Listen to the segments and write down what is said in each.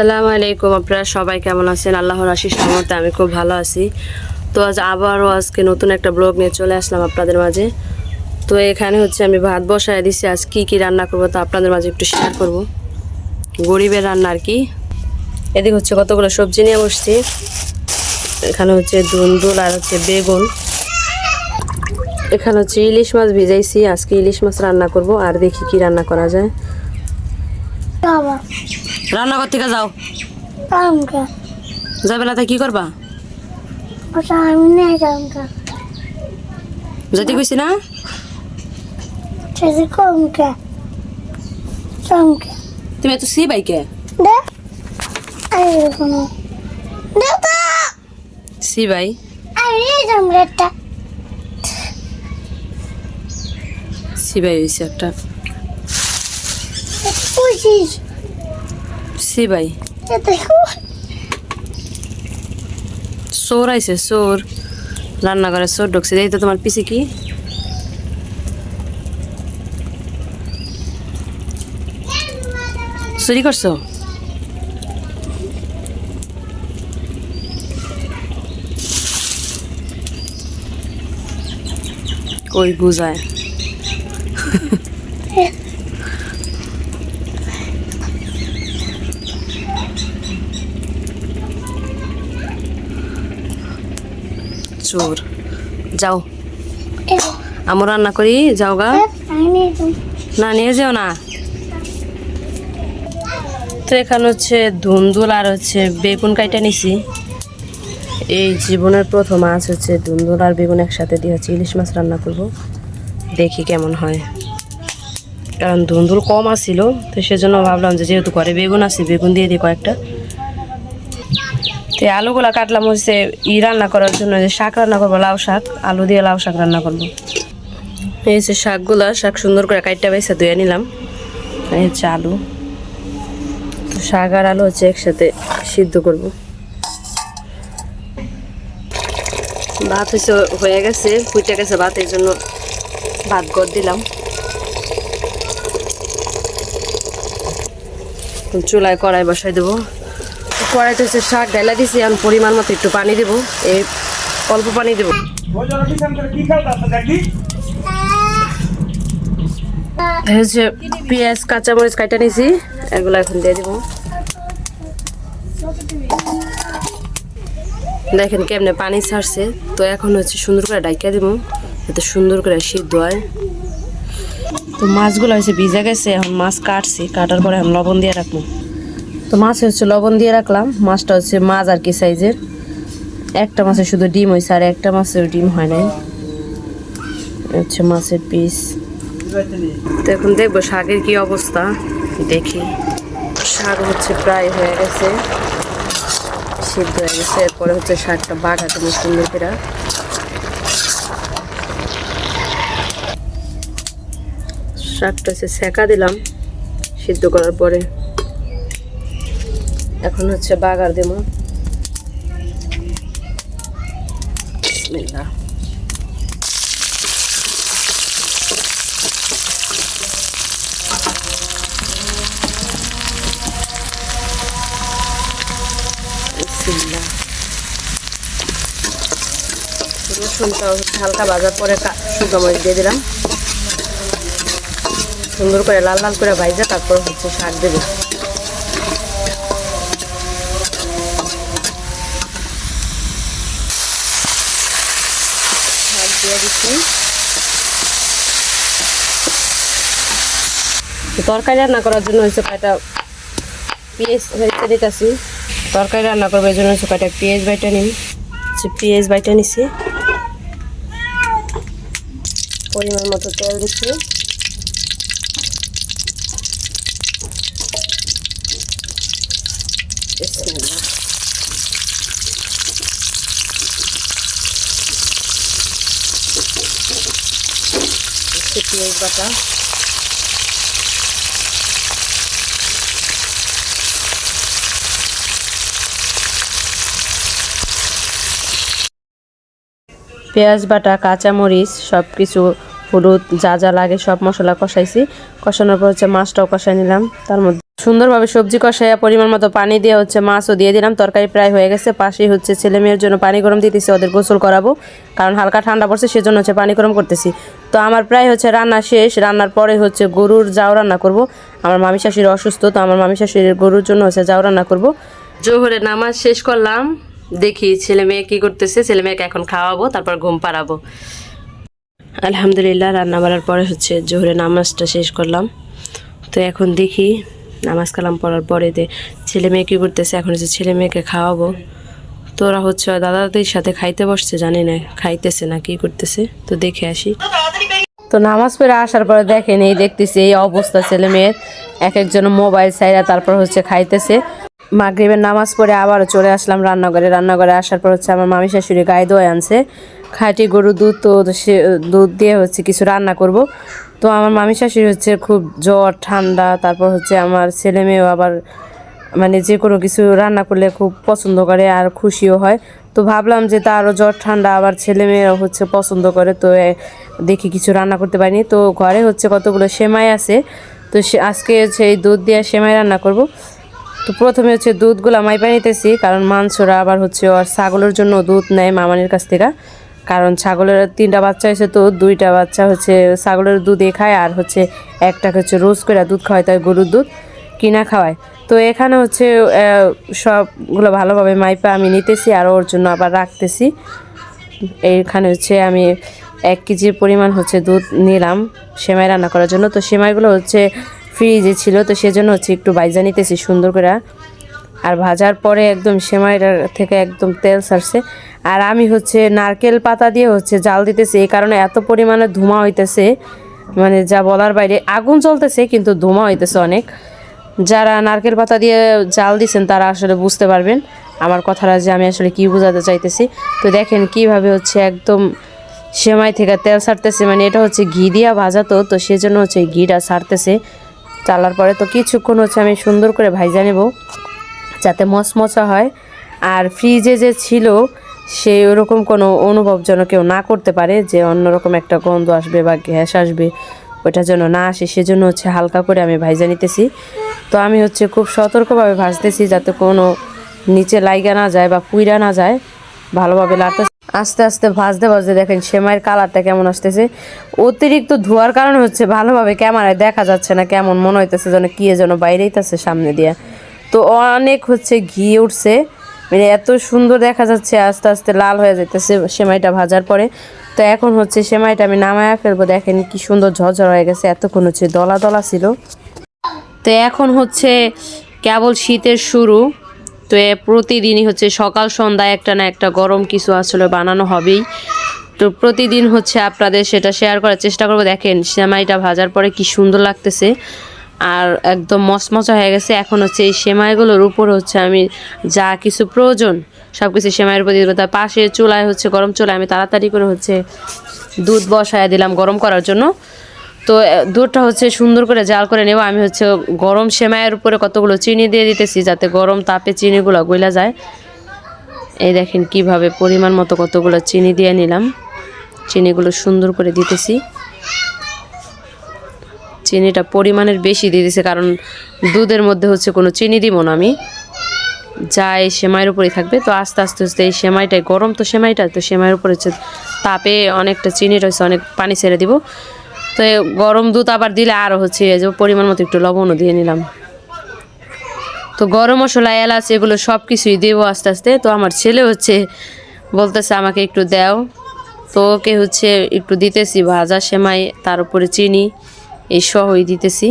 আসসালামু আলাইকুম, আপনারা সবাই কেমন আছেন? আল্লাহর আশিস রহমতে আমি খুব ভালো আছি। তো আজ আবারও আজকে নতুন একটা ব্লগ নিয়ে চলে আসলাম আপনাদের মাঝে। তো এখানে হচ্ছে আমি ভাত বসায় দিছি। আজ কি কি রান্না করব তা আপনাদের মাঝে একটু শেয়ার করব। গরিবের রান্না আর কি। এদিকে হচ্ছে কতগুলো সবজি নিয়ে বসছি। এখানে হচ্ছে দুন্দুল আর হচ্ছে বেগুন। এখানে হচ্ছে ইলিশ মাছ ভিজাইছি। আজকে ইলিশ মাছ রান্না করব আর দেখি কি রান্না করা যায়। রান্নাঘর থেকে যাও। যাবে না কি করবা? কামকা যেতে কইছি না? তুমি এত সি বাইকে সি বাই সি বাই হয়েছে একটা। পুষিস সি এটা চোর আইছে চোর। রান্নাঘরে চোর ঢুকছে। এই তো তোমার পিছে কি? চুরি করছ? কই বুঝায়? চোর। যাও। আমার রান্না করি যাও গা। না নিয়ে যাও না। তো এখানে হচ্ছে ধুন্দুল আর হচ্ছে বেগুন কাইটা নিছি। এই জীবনের প্রথম মাছ হচ্ছে ধুন্দুল আর বেগুন একসাথে দিয়ে হচ্ছে ইলিশ মাছ রান্না করব। দেখি কেমন হয়। কারণ ধুন্দুল কম আসছিল তো সেজন্য ভাবলাম যে যেহেতু ঘরে বেগুন আছে বেগুন দিয়ে দিই কয়েকটা। তো আলুগুলা কাটলাম হচ্ছে ই রান্না করার জন্য, যে শাক রান্না করব, লাউ শাক, আলু দিয়ে লাউ শাক রান্না করব। এই হচ্ছে শাকগুলা, শাক সুন্দর করে কাইটটা বেছে ধুয়ে নিলাম। এই হচ্ছে আলু। শাক আর আলু হচ্ছে একসাথে সিদ্ধ করব। ভাত হচ্ছে হয়ে গেছে ফুটে গেছে ভাত এই জন্য ভাত গড় দিলাম। চুলায় কড়াই বসাই দেবো। কড়াইতে হচ্ছে শাক ডাইলা দিছি, এখন পরিমাণ মতো একটু পানি দেবো। এই অল্প পানি দেবো। হচ্ছে পেঁয়াজ, কাঁচামরিচ কাটা নিছি, এগুলো এখন দিয়ে দিব। দেখেন কেমনে পানি ছাড়ছে। তো এখন হচ্ছে সুন্দর করে ডাইকা দিব, যাতে সুন্দর করে সিদ্ধ হয়। তো মাছগুলো হচ্ছে ভিজা গেছে, এখন মাছ কাটছি, কাটার পরে এখন লবণ দিয়ে রাখব। তো মাছ হচ্ছে লবণ দিয়ে রাখলাম। মাছটা হচ্ছে মাছ আর কি সাইজের। একটা মাছের শুধু ডিম হয়েছে আর একটা মাছের ডিম হয় নাই। হচ্ছে মাছের পিস তো এখন দেখব শাকের কি অবস্থা। দেখি। শাক হচ্ছে প্রায় হয়ে গেছে। সিদ্ধ হয়ে গেছে। এরপরে হচ্ছে শাকটা বাঘাতে সুন্দর করে। শাকটা হচ্ছে সেকা দিলাম। সিদ্ধ করার পরে। এখন হচ্ছে বাগার দেবো। রসুনটা হালকা ভাজার পরে শুকনো মরিচ দিয়ে দিলাম। সুন্দর করে লাল লাল করে ভাইজা তারপর হচ্ছে শাক দেবো শাক দিয়ে দিচ্ছি তরকারি রান্না করার জন্য হচ্ছে কয়টা পেঁয়াজ হয়েছে দিতেছি। তরকারি রান্না করব, এই জন্য হচ্ছে কয়টা পেঁয়াজ বাইটা নিই পেঁয়াজ বাইটা নিছি। পরিমাণ মতো তেল দিচ্ছি পেঁয়াজ বাটা। পেঁয়াজ, বাটা, কাঁচামরিচ সব কিছু হলুদ, যা যা লাগে সব মশলা কষাইছি। কষানোর পর হচ্ছে মাছটাও কষাই নিলাম, তার মধ্যে সুন্দরভাবে সবজি কষাইয়া পরিমাণ মতো পানি দিয়ে হচ্ছে মাছও দিয়ে দিলাম। তরকারি প্রায় হয়ে গেছে, পাশেই হচ্ছে ছেলে মেয়ের জন্য পানি গরম দিতেছি, ওদের গোসল করাবো, কারণ হালকা ঠান্ডা পড়ছে, সেজন্য হচ্ছে পানি গরম করতেছি। তো আমার প্রায় হচ্ছে রান্না শেষ, রান্নার পরে হচ্ছে গরুর যাও রান্না করব। আমার মামি শাশুড়ি অসুস্থ, তো আমার মামি শাশুড়ির গরুর জন্য হচ্ছে যাও রান্না করব। জোহরে নামাজ শেষ করলাম। দেখি ছেলে মেয়ে কি করতেছে, ছেলে মেয়েকে এখন খাওয়াবো, তারপর ঘুম পাড়াবো। আলহামদুলিল্লাহ, রান্না বাড়ার পরে হচ্ছে জোহরে নামাজটা শেষ করলাম। তো এখন দেখি নামাজ কালাম পড়ার পরে দে ছেলে মেয়ে কী করতেছে, এখন হচ্ছে ছেলে মেয়েকে খাওয়াবো। তো ওরা হচ্ছে দাদা দাদির সাথে খাইতে বসছে, জানি না খাইতেছে না কি করতেছে, তো দেখে আসি। তো নামাজ পড়ে আসার পরে দেখেন, এই দেখতেছি এই অবস্থা ছেলে মেয়ের। এক একজন মোবাইল সাইরা তারপর হচ্ছে খাইতেছে। মাগরিবের নামাজ পড়ে আবারও চলে আসলাম রান্নাঘরে। রান্নাঘরে আসার পর হচ্ছে আমার মামি শাশুড়ি গায়ে দোয় আনছে। খাঁটি গরু দুধ তো সে, দুধ দিয়ে হচ্ছে কিছু রান্না করব। তো আমার মামি শাশুড়ি হচ্ছে খুব জ্বর, ঠান্ডা, তারপর হচ্ছে আমার ছেলে মেয়েও আবার মানে যে কোনো কিছু রান্না করলে খুব পছন্দ করে আর খুশিও হয়। তো ভাবলাম যে তারও জ্বর, ঠান্ডা আবার ছেলে মেয়েরা হচ্ছে পছন্দ করে, তো দেখি কিছু রান্না করতে পারিনি। তো ঘরে হচ্ছে কতগুলো সেমাই আছে, তো সে আজকে হচ্ছে এই দুধ দিয়ে সেমাই রান্না করব। তো প্রথমে হচ্ছে দুধগুলো মাইপা নিতেছি, কারণ মাংসরা আবার হচ্ছে আর ছাগলের জন্য দুধ নেয় মামানির কাছ থেকে। কারণ ছাগলের তিনটা বাচ্চা হয়েছে তো, দুইটা বাচ্চা হচ্ছে ছাগলের দুধে খায় আর হচ্ছে একটাকে হচ্ছে রোজ করে দুধ খাওয়ায়, তাই গরুর দুধ কিনা খাওয়ায়। তো এখানে হচ্ছে সবগুলো ভালোভাবে মাইপা আমি নিতেছি আর ওর জন্য আবার রাখতেছি। এইখানে হচ্ছে আমি এক কেজির পরিমাণ হচ্ছে দুধ নিলাম, সেমাই রান্না করার জন্য। তো সেমাইগুলো হচ্ছে ফ্রিজে ছিল, তো সেজন্য হচ্ছে একটু বাইজা নিতেছি সুন্দর করে। আর ভাজার পরে একদম সেমাইটার থেকে একদম তেল ছাড়ছে আর আমি হচ্ছে নারকেল পাতা দিয়ে হচ্ছে জাল দিতেছি, এই কারণে এত পরিমাণে ধোঁয়া হইতেছে। মানে যা বলার বাইরে, আগুন চলতেছে কিন্তু ধোঁয়া হইতেছে অনেক। যারা নারকেল পাতা দিয়ে জাল দিছেন তারা আসলে বুঝতে পারবেন। আমার কথাটা যে আমি আসলে কি বোঝাতে চাইতেছি। তো দেখেন কীভাবে হচ্ছে একদম সেমাই থেকে তেল ছাড়তেছে মানে এটা হচ্ছে ঘি দিয়া ভাজা তো সেজন্য হচ্ছে ঘিটা ছাড়তেছে চালার পরে তো কিছুক্ষণ হচ্ছে আমি সুন্দর করে ভাইজা নেব, যাতে মচমচা হয়। আর ফ্রিজে যে ছিল, সে ওরকম কোনো অনুভব যেন কেউ না করতে পারে, যে অন্যরকম একটা গন্ধ আসবে বা গ্যাস আসবে, ওটা যেন না আসে, সেজন্য হচ্ছে হালকা করে আমি ভাইজা নিতেছি। তো আমি হচ্ছে খুব সতর্কভাবে ভাজতেছি, যাতে কোনো নিচে লাইগা না যায় বা পুইরা না যায়, ভালোভাবে লাগতে আস্তে আস্তে ভাজতে ভাজতে দেখেন সেমাইয়ের কালারটা কেমন আসতেছে। অতিরিক্ত ধোয়ার কারণে হচ্ছে ভালোভাবে ক্যামেরায় দেখা যাচ্ছে না কেমন মনে হইতেছে যেন কি যেন বাইরেই তাছে সামনে দিয়ে। তো অনেক হচ্ছে ঘি উঠছে মানে এত সুন্দর দেখা যাচ্ছে, আস্তে আস্তে লাল হয়ে যাইতেছে সেমাইটা ভাজার পরে। তো এখন হচ্ছে সেমাইটা আমি নামায়া ফেলব, দেখেন কি সুন্দর ঝরঝর হয়ে গেছে, এতক্ষণ হচ্ছে দলা দলা ছিল। তো এখন হচ্ছে কেবল শীতের শুরু। তো প্রতিদিনই হচ্ছে সকাল সন্ধ্যায় একটা না একটা গরম কিছু আসলে বানানো হবেই। তো প্রতিদিন হচ্ছে আপনাদের সেটা শেয়ার করার চেষ্টা করব। দেখেন, সেমাইটা ভাজার পরে কি সুন্দর লাগতেছে। আর একদম মচমচা হয়ে গেছে। এখন হচ্ছে এই সেমাইগুলোর উপর হচ্ছে আমি যা কিছু প্রয়োজন সব কিছু সেমাইয়ের উপর দিয়ে তার পাশে চুলায় হচ্ছে গরম চুলায় আমি তাড়াতাড়ি করে হচ্ছে দুধ বসায় দিলাম গরম করার জন্য। তো দুধটা হচ্ছে সুন্দর করে জাল করে নেব। আমি হচ্ছে গরম সেমাইয়ের উপরে কতগুলো চিনি দিয়ে দিতেছি যাতে গরম তাপে চিনিগুলো গইলা যায়। এই দেখেন কীভাবে পরিমাণ মতো কতগুলো চিনি দিয়ে নিলাম। চিনিগুলো সুন্দর করে দিতেছি। চিনিটা পরিমাণের বেশি দিয়ে দিছে, কারণ দুধের মধ্যে হচ্ছে কোনো চিনি দিব না আমি। যা এই সেমাইয়ের উপরেই থাকবে। তো আস্তে আস্তে আস্তে এই সেমাইটাই, গরম তো সেমাইটা, তো সেমাইয়ের উপরে হচ্ছে তাপে অনেকটা চিনি রয়েছে, অনেক পানি ছেড়ে দিব। তো গরম দুধ আবার দিলে আরও হচ্ছে যে পরিমাণ মতো একটু লবণও দিয়ে নিলাম। তো গরম মশলা, এলাচ এগুলো সব কিছুই দেবো আস্তে আস্তে। তো আমার ছেলে হচ্ছে বলতেছে আমাকে একটু দাও। তো ওকে হচ্ছে একটু দিতেছি ভাজা, সেমাই, তার উপরে চিনি, এই সহই দিতেছি।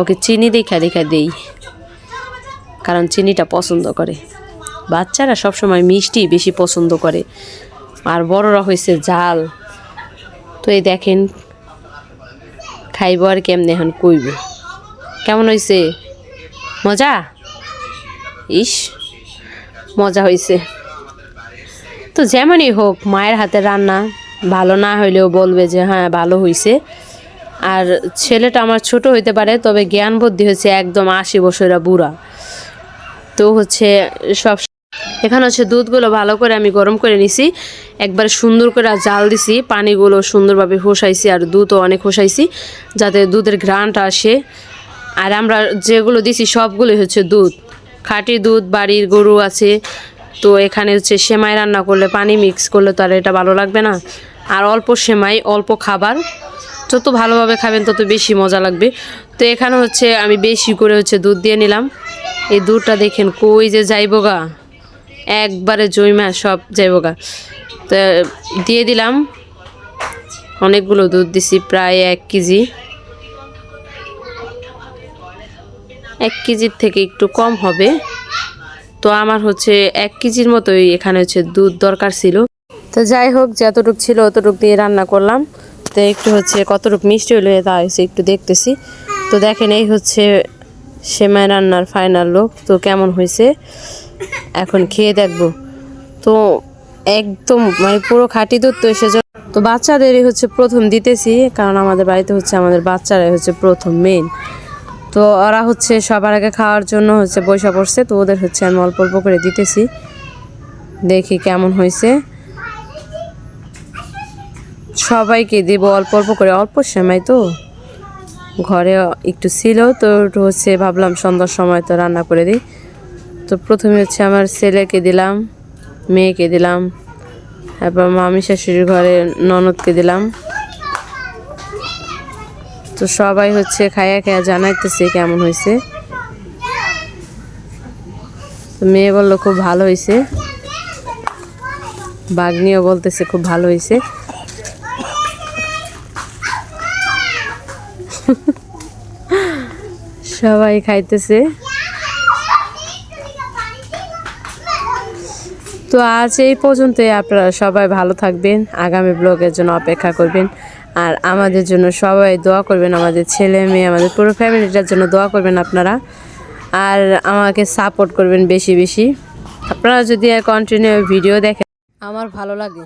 ওকে চিনি দেখা দেখা দেই, কারণ চিনিটা পছন্দ করে। বাচ্চারা সবসময় মিষ্টি বেশি পছন্দ করে। আর বড়রা হয়েছে ঝাল। তো এই দেখেন, খাইব আর কেমনে এখন কইব। কেমন হয়েছে মজা? ইস, মজা হয়েছে তো যেমনই হোক, মায়ের হাতে রান্না ভালো না হইলেও বলবে যে হ্যাঁ ভালো হয়েছে আর ছেলেটা আমার ছোট হইতে পারে, তবে জ্ঞান বুদ্ধি হচ্ছে একদম আশি বছরা বুড়া। তো হচ্ছে সব এখানে হচ্ছে দুধগুলো ভালো করে আমি গরম করে নিছি। একবার সুন্দর করে জাল দিছি, পানিগুলো সুন্দরভাবে হোসাইছি আর দুধও অনেক হোসাইছি, যাতে দুধের ঘ্রাণটা আসে। আর আমরা যেগুলো দিছি সবগুলোই হচ্ছে দুধ। খাঁটি দুধ, বাড়ির গরু আছে, তো এখানে হচ্ছে সেমাই রান্না করলে পানি মিক্স করলে তো আর এটা ভালো লাগবে না। আর অল্প সেমাই, অল্প খাবার, যত ভালোভাবে খাবেন তত বেশি মজা লাগবে। তো এখানে হচ্ছে আমি বেশি করে হচ্ছে দুধ দিয়ে নিলাম। এই দুধটা দেখেন কই যে যাইবো গা। একবারে জৈমা সব যাইবো গা তো দিয়ে দিলাম। অনেকগুলো দুধ দিছি, প্রায় এক কেজি। এক কেজির থেকে একটু কম হবে। তো আমার হচ্ছে এক কেজির মতোই এখানে হচ্ছে দুধ দরকার ছিল। তো যাই হোক, যতটুক ছিল অতটুক দিয়ে রান্না করলাম। তো একটু হচ্ছে কতটুক মিষ্টি হলো তা হচ্ছে একটু দেখতেছি। তো দেখেন, এই হচ্ছে সেমাই রান্নার ফাইনাল লোক তো কেমন হয়েছে? এখন খেয়ে দেখব। তো একদম মানে পুরো খাঁটি দুধ তো সেজন্য তো বাচ্চাদেরই হচ্ছে প্রথম দিতেছি, কারণ আমাদের বাড়িতে হচ্ছে আমাদের বাচ্চারাই হচ্ছে প্রথম মেন তো ওরা হচ্ছে সবার আগে খাওয়ার জন্য হচ্ছে বৈশা পড়ছে, তো ওদের হচ্ছে আমি অল্প অল্প করে দিতেছি। দেখি কেমন হয়েছে। সবাইকে দিব অল্প অল্প করে, অল্প সময় তো। ঘরে একটু ছিল, তো হচ্ছে ভাবলাম সন্ধ্যার সময় তো রান্না করে দিই। তো প্রথমে হচ্ছে আমার ছেলেকে দিলাম, মেয়েকে দিলাম, তারপর মামি শাশুড়ির ঘরে ননদকে দিলাম। তো সবাই হচ্ছে খায়া খায়া জানাইতেছে কেমন হয়েছে তো মেয়ে বলল, খুব ভালো হয়েছে বাগনিও বলতেছে, খুব ভালো হয়েছে সবাই খাইতেছে। তো আজ এই পর্যন্তই। আপনারা সবাই ভালো থাকবেন, আগামী ব্লগের জন্য অপেক্ষা করবেন। আর আমাদের জন্য সবাই দোয়া করবেন, আমাদের ছেলে মেয়ে, আমাদের পুরো ফ্যামিলিটার জন্য দোয়া করবেন আপনারা। আর আমাকে সাপোর্ট করবেন বেশি বেশি। আপনারা যদি কন্টিনিউ ভিডিও দেখেন, আমার ভালো লাগে।